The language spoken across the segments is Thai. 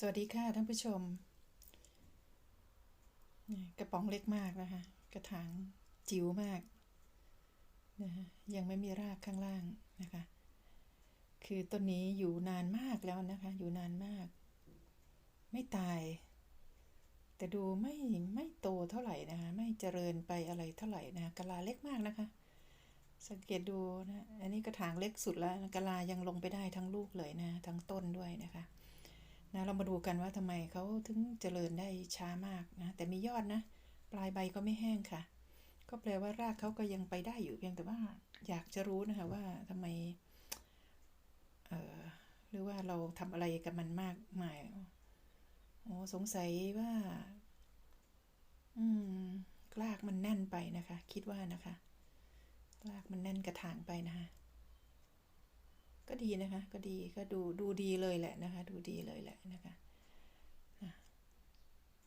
สวัสดีค่ะท่านผู้ชม กระป๋องเล็กมากนะคะ กระถางจิ๋วมากนะคะยังไม่มีรากข้างล่างนะคะ คือต้นนี้อยู่นานมากแล้วนะคะ อยู่นานมาก ไม่ตาย แต่ดูไม่ไม่โตเท่าไหร่นะคะ ไม่เจริญไปอะไรเท่าไหร่นะคะกะลาเล็กมากนะคะ สังเกตดูนะ อันนี้กระถางเล็กสุดแล้วกะลายังลงไปได้ทั้งลูกเลยนะ ทั้งต้นด้วยนะคะ นะเรามาดูกันว่าทำไมเขาถึงเจริญได้ช้ามากนะ แต่มียอดนะ ปลายใบก็ไม่แห้งค่ะ ก็แปลว่ารากเขาก็ยังไปได้อยู่เพียงแต่ว่า อยากจะรู้นะคะว่าทำไมเออหรือว่าเราทำอะไรกับมันมากมายโอ้สงสัยว่า อืมรากมันแน่นไปนะคะ คิดว่านะคะรากมันแน่นกระถางไปนะคะ ก็ดีนะคะ ก็ดีก็ดูดูดีเลยแหละนะคะ ดูดีเลยแหละนะคะ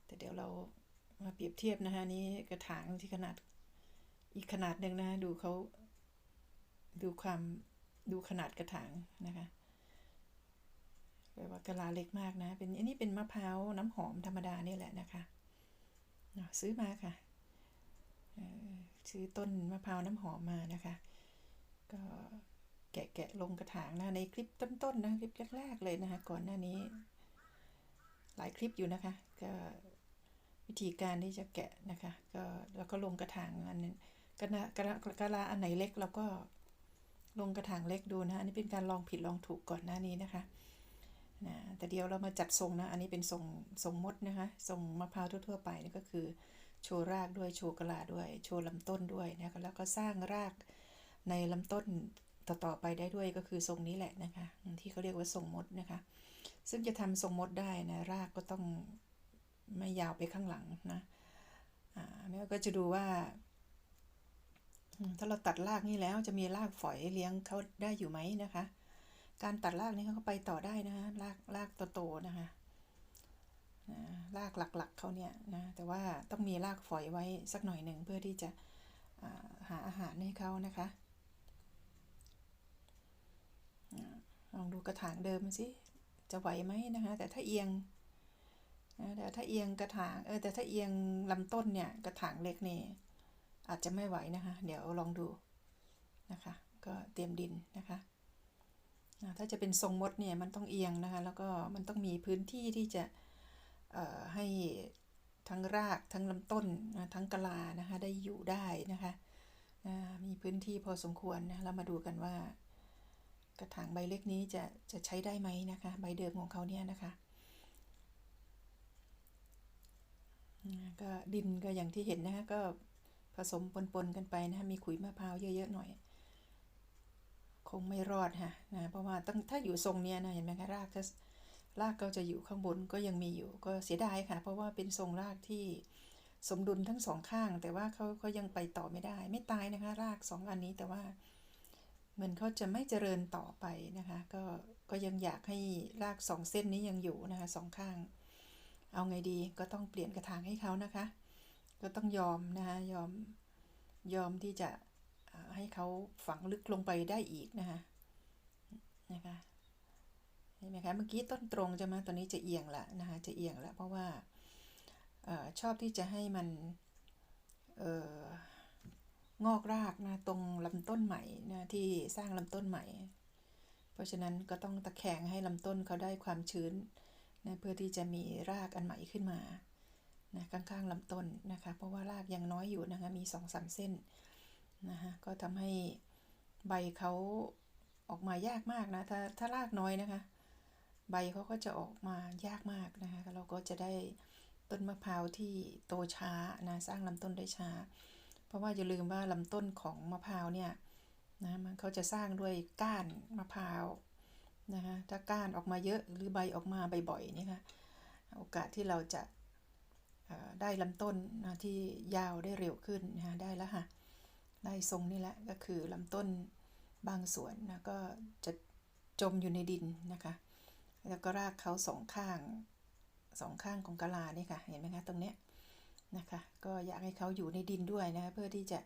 แต่เดี๋ยวเรามาเปรียบเทียบนะคะนี้กระถางที่ขนาดอีกขนาดหนึ่งนะคะดูเขาดูความดูขนาดกระถางนะคะแปลว่ากะลาเล็กมากนะ เป็นอันนี้เป็นมะพร้าวน้ำหอมธรรมดานี่แหละนะคะซื้อมาค่ะซื้อต้นมะพร้าวน้ำหอมมานะคะ ก็ แกะแกะลงกระถางนะในคลิปต้นๆนะคลิปแรกๆเลยนะคะก่อนหน้านี้ หลายคลิปอยู่นะคะ ก็วิธีการที่จะแกะนะคะ ก็แล้วก็ลงกระถางอันนึงกระนะกระกระลาอันไหนเล็กเราก็ลงกระถางเล็กดูนะอันนี้เป็นการลองผิดลองถูกก่อนหน้านี้นะคะนะแต่เดี๋ยวเรามาจัดทรงนะ อันนี้เป็นทรงทรงมดนะคะทรงมะพร้าวทั่วๆไปนี่ก็คือโชว์รากด้วยโชว์กระลาด้วย โชว์ลำต้นด้วยนะคะแล้วก็สร้างรากในลำต้น ต่อๆไปได้ด้วยก็คือทรงนี้แหละนะคะที่เขาเรียกว่าทรงมดนะคะ ซึ่งจะทำทรงมดได้นะรากก็ต้องไม่ยาวไปข้างหลังนะอ่าแม่ก็จะดูว่า ถ้าเราตัดรากนี่แล้วจะมีรากฝอยเลี้ยงเขาได้อยู่ไหมนะคะ การตัดรากนี้เขาไปต่อได้นะคะรากรากโตๆนะคะรากหลักๆเขาเนี่ยนะแต่ว่าต้องมีรากฝอยไว้สักหน่อยหนึ่งเพื่อที่จะาหาอาหารให้เขานะคะ ลองดูกระถางเดิมสิจะไหวไหมนะคะแต่ถ้าเอียงนะแต่ถ้าเอียงกระถางเออแต่ถ้าเอียงลำต้นเนี่ยกระถางเล็กนี่อาจจะไม่ไหวนะคะ เดี๋ยวลองดูนะคะ ก็เตรียมดินนะคะถ้าจะเป็นทรงมดเนี่ยมันต้องเอียงนะคะ แล้วก็มันต้องมีพื้นที่ที่จะให้ทั้งรากทั้งลำต้นนะทั้งกะลานะคะได้อยู่ได้นะคะมีพื้นที่พอสมควรนะเรามาดูกันว่า กระถางใบเล็กนี้จะจะใช้ได้ไหมนะคะ ใบเดิมของเขาเนี่ยนะคะก็ดินก็อย่างที่เห็นนะคะก็ผสมปนๆกันไปนะคะมีขุยมะพร้าวเยอะๆหน่อย คงไม่รอดค่ะนะเพราะว่าตั้งถ้าอยู่ทรงเนี้ยนะเห็นไหมคะรากก็รากก็จะอยู่ข้างบนก็ยังมีอยู่ก็เสียดายค่ะ เพราะว่าเป็นทรงรากที่สมดุลทั้งสองข้าง แต่ว่าเขาเขายังไปต่อไม่ได้ ไม่ตายนะคะ รากสองอันนี้แต่ว่า มือนเขาจะไม่เจริญต่อไปนะคะ ก็ก็ยังอยากให้รากสองเส้นนี้ยังอยู่นะคะสองข้าง เอาไงดีก็ต้องเปลี่ยนกระถางให้เขานะคะ ก็ต้องยอมนะคะยอมยอมที่จะให้เขาฝังลึกลงไปได้อีกนะคะนะคะเห็นไหมคะเมื่อกี้ต้นตรงจะมาตอนนี้จะเอียงละนะคะจะเอียงละเพราะว่าอชอบที่จะให้มันเออ งอกรากนะตรงลำต้นใหม่นะที่สร้างลำต้นใหม่ เพราะฉะนั้นก็ต้องตะแคงให้ลำต้นเขาได้ความชื้นนะเพื่อที่จะมีรากอันใหม่ขึ้นมานะข้างๆลำต้นนะคะ เพราะว่ารากยังน้อยอยู่นะคะมีสองสามเส้นนะคะก็ทำให้ใบเขาออกมายากมากนะถ้าถ้ารากน้อยนะคะ ใบเขาก็จะออกมายากมากนะคะเราก็จะได้ต้นมะพร้าวที่โตช้านะสร้างลำต้นได้ช้า เพราะว่าอย่าลืมว่าลำต้นของมะพร้าวเนี่ยนะมันเขาจะสร้างด้วยก้านมะพร้าวนะคะถ้าก้านออกมาเยอะหรือใบออกมาบ่อยๆนี่ค่ะโอกาสที่เราจะได้ลำต้นนะที่ยาวได้เร็วขึ้นนะได้แล้วค่ะได้ทรงนี่แหละก็คือลำต้นบางส่วนนะก็จะจมอยู่ในดินนะคะ แล้วก็รากเขาสองข้างสองข้างของกะลานี่ค่ะ เห็นไหมคะตรงเนี้ย นะคะ ก็อยากให้เขาอยู่ในดินด้วยนะคะเพื่อที่จะ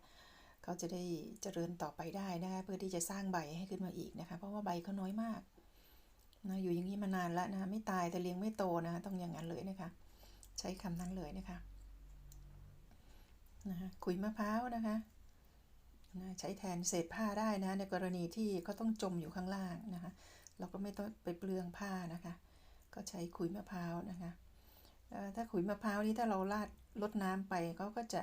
เขาจะได้เจริญต่อไปได้นะคะเพื่อที่จะสร้างใบให้ขึ้นมาอีกนะคะ เพราะว่าใบเขาน้อยมากนะอยู่อย่างนี้มานานแล้วนะคะไม่ตายแต่เลี้ยงไม่โตนะคะต้องอย่างนั้นเลยนะคะ ใช้คำนั้นเลยนะคะนะคะขุยมะพร้าวนะคะนะใช้แทนเศษผ้าได้นะ ในกรณีที่เขาต้องจมอยู่ข้างล่างนะคะ เราก็ไม่ต้องไปเปลืองผ้านะคะ ก็ใช้ขุยมะพร้าวนะคะ ถ้าขุยมะพร้าวนี้ถ้าเราราดลดน้ำไปเขาก็จะ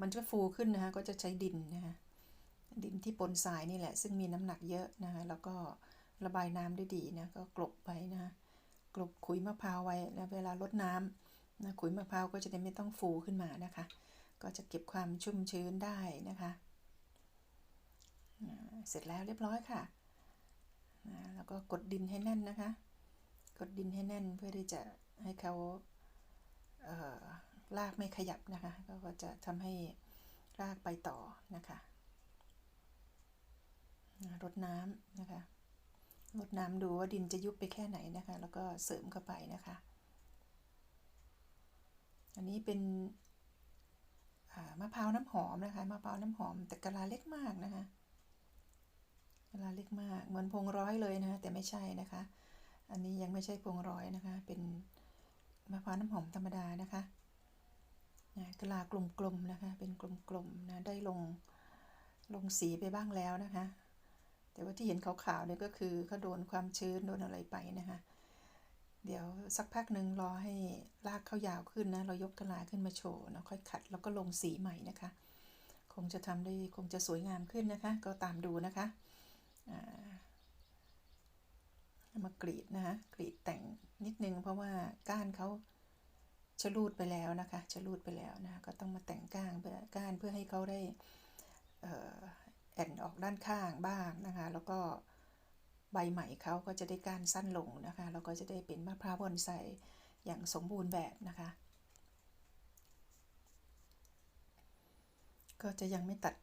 มันจะฟูขึ้นนะคะก็จะใช้ดินนะคะดินที่ปนทรายนี่แหละ ซึ่งมีน้ำหนักเยอะนะคะแล้วก็ระบายน้ำได้ดีนะก็กลบไปนะคะกลบขุยมะพร้าวไว้แล้วเวลาลดน้ำนะขุยมะพร้าวก็จะได้ไม่ต้องฟูขึ้นมานะคะ ก็จะเก็บความชุ่มชื้นได้นะคะเสร็จแล้วเรียบร้อยค่ะแล้วก็กดดินให้แน่นนะคะ กดดินให้แน่นเพื่อที่จะให้เขา รากไม่ขยับนะคะ ก็จะทำให้รากไปต่อนะคะรดน้ำนะคะรดน้ำดูว่าดินจะยุบไปแค่ไหนนะคะ แล้วก็เสริมเข้าไปนะคะ อันนี้เป็นมะพร้าวน้ำหอมนะคะมะพร้าวน้ำหอมแต่กะลาเล็กมากนะคะกะลาเล็กมากเหมือนพวงร้อยเลยนะคะแต่ไม่ใช่นะคะ อันนี้ยังไม่ใช่พวงร้อยนะคะ เป็น มะพร้าวน้ำหอมธรรมดานะคะนะกลากลมๆนะคะ เป็นกลมๆนะได้ลงลงสีไปบ้างแล้วนะคะ แต่ว่าที่เห็นขาวๆเนี่ยก็คือเขาโดนความชื้นโดนอะไรไปนะคะ เดี๋ยวสักพักหนึ่งรอให้รากเขายาวขึ้นนะ เรายกกะลาขึ้นมาโชว์นะค่อยขัดแล้วก็ลงสีใหม่นะคะ คงจะทำได้คงจะสวยงามขึ้นนะคะ ก็ตามดูนะคะอ่า มากรีดนะคะกรีดแต่งนิดนึงเพราะว่าก้านเขาชะลูดไปแล้วนะคะชะลูดไปแล้วนะคะก็ต้องมาแต่งก้านเพื่อก้านเพื่อให้เขาได้เอ่อแอนออกด้านข้างบ้างนะคะ แล้วก็ใบใหม่เขาก็จะได้ก้านสั้นลงนะคะแล้วก็จะได้เป็นมะพร้าวบอนไซอย่างสมบูรณ์แบบนะคะ ก็จะยังไม่ตัด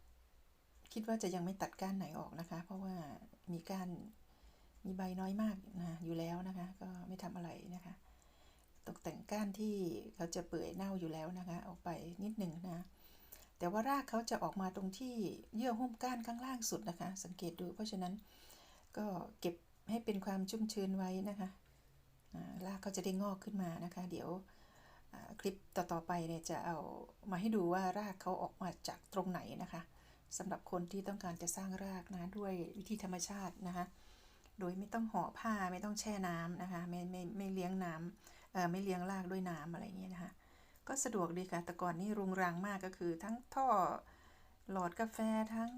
คิดว่าจะยังไม่ตัดก้านไหนออกนะคะ เพราะว่ามีก้าน มีใบน้อยมากนะอยู่แล้วนะคะ ก็ไม่ทำอะไรนะคะ ตกแต่งก้านที่เขาจะเปื่อยเน่าอยู่แล้วนะคะ ออกไปนิดหนึ่งนะ แต่ว่ารากเขาจะออกมาตรงที่เยื่อหุ้มก้านข้างล่างสุดนะคะ สังเกตดู เพราะฉะนั้นก็เก็บให้เป็นความชุ่มชื้นไว้นะคะรากเขาจะได้งอกขึ้นมานะคะ เดี๋ยวคลิปต่อๆไปเนี่ยจะเอามาให้ดูว่ารากเขาออกมาจากตรงไหนนะคะสำหรับคนที่ต้องการจะสร้างรากนะด้วยวิธีธรรมชาตินะคะ โดยไม่ต้องห่อผ้าไม่ต้องแช่น้ำนะคะไม่ไม่ไม่เลี้ยงน้ำเอ่อไม่เลี้ยงรากด้วยน้ำอะไรอย่างเงี้ยนะคะก็สะดวกดีค่ะแต่ก่อนนี่รุงรังมากก็คือ ทั้งท่อหลอดกาแฟทั้ง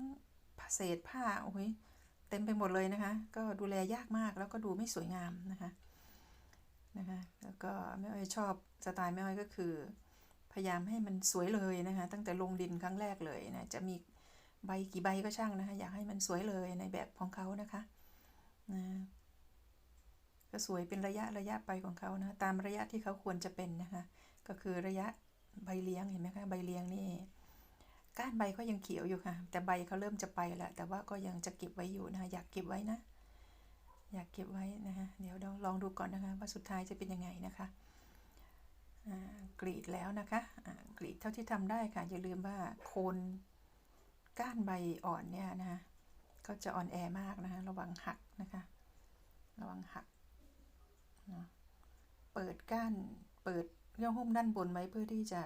เศษผ้าโอ้ยเต็มไปหมดเลยนะคะ ก็ดูแลยากมากแล้วก็ดูไม่สวยงามนะคะนะคะแล้วก็แม่อ้อยชอบสไตล์แม่อ้อยก็คือ พยายามให้มันสวยเลยนะคะ ตั้งแต่ลงดินครั้งแรกเลยนะจะมีใบกี่ใบก็ช่างนะคะ อยากให้มันสวยเลยในแบบของเขานะคะ นะก็สวยเป็นระยะระยะไปของเขานะ ตามระยะที่เขาควรจะเป็นนะคะ ก็คือระยะใบเลี้ยงเห็นไหมคะ ใบเลี้ยงนี่ก้านใบก็ยังเขียวอยู่ค่ะ แต่ใบเขาเริ่มจะไปแล้วแต่ว่าก็ยังจะเก็บไว้อยู่นะคะอยากเก็บไว้นะ อยากเก็บไว้นะคะเดี๋ยวลองดูก่อนนะคะ ว่าสุดท้ายจะเป็นยังไงนะคะกรีดแล้วนะคะกรีดเท่าที่ทำได้ค่ะอย่าลืมว่าโคนก้านใบอ่อนเนี่ยนะคะ ก็จะอ่อนแอมากนะคะระวังหักนะคะ ระวังหักนะเปิดก้านเปิดเยื่อหุ้มด้านบนไว้เพื่อที่จะ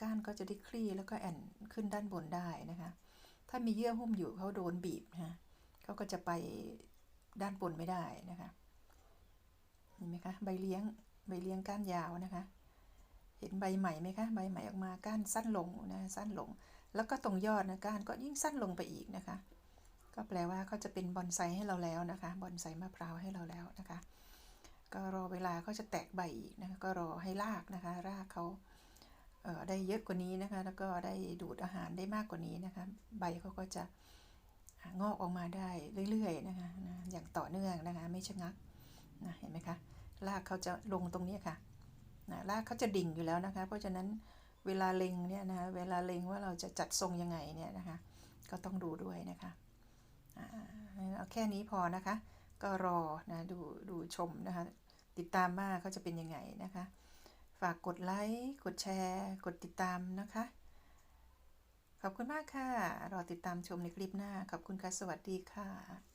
ก้านก็จะได้คลี่แล้วก็แอนขึ้นด้านบนได้นะคะ ถ้ามีเยื่อหุ้มอยู่เขาโดนบีบนะเขาก็จะไปด้านบนไม่ได้นะคะเห็นไหมคะใบเลี้ยงใบเลี้ยงก้านยาวนะคะ เห็นใบใหม่ไหมคะใบใหม่ออกมาก้านสั้นลงนะสั้นลง แล้วก็ตรงยอดนะก้านก็ยิ่งสั้นลงไปอีกนะคะ ก็แปลว่าเขาจะเป็นบอนไซให้เราแล้วนะคะบอนไซมะพร้าวให้เราแล้วนะคะ ก็รอเวลาเขาจะแตกใบอีกนะคะก็รอให้รากนะคะ รากเขาเออได้เยอะกว่านี้นะคะ แล้วก็ได้ดูดอาหารได้มากกว่านี้นะคะ ใบเขาก็จะงอกออกมาได้เรื่อยๆนะคะนะอย่างต่อเนื่องนะคะ ไม่ชะงักนะเห็นไหมคะรากเขาจะลงตรงนี้ค่ะนะรากเขาจะดิ่งอยู่แล้วนะคะ เพราะฉะนั้นเวลาเล็งเนี่ยนะคะเวลาเล็งว่าเราจะจัดทรงยังไงเนี่ยนะคะ ก็ต้องดูด้วยนะคะ เอาแค่นี้พอนะคะ ก็รอนะดูดูชมนะคะ ติดตามว่าเขาจะเป็นยังไงนะคะ ฝากกดไลค์กดแชร์ กดติดตามนะคะ ขอบคุณมากค่ะ รอติดตามชมในคลิปหน้า ขอบคุณค่ะ สวัสดีค่ะ